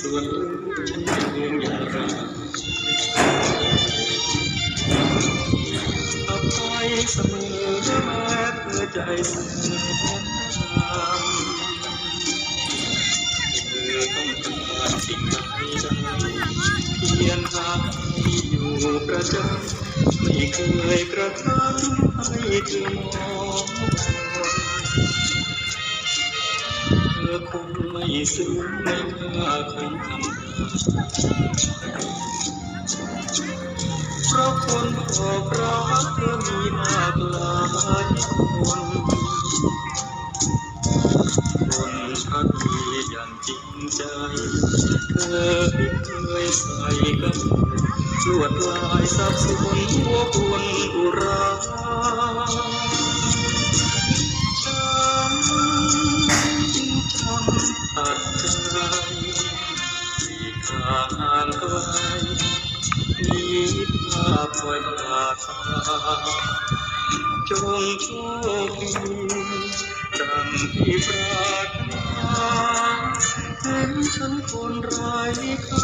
ส่วนรู้ฉันยืนอย่างไรอภัยเสมอแม้เพื่อใจเสื่อมเธอต้องการสิ่งใดใดเพียงหากที่อยู่ประจำไม่เคยกระทำให้เธอมอง อคงไม่ซึ้งในค่าของคำเพราะคนบอกรักเธอมีมากหลายคนคนพักดีอย่างจริงใจ เธอไม่เคยใส่กับลวดลายสับสนหัวคน ทำตัดใจที่ทางไกลมีภาพไว้ตาตาจงโชคดีดังที่ปรารถนาเห็นฉันคนไร้ค่า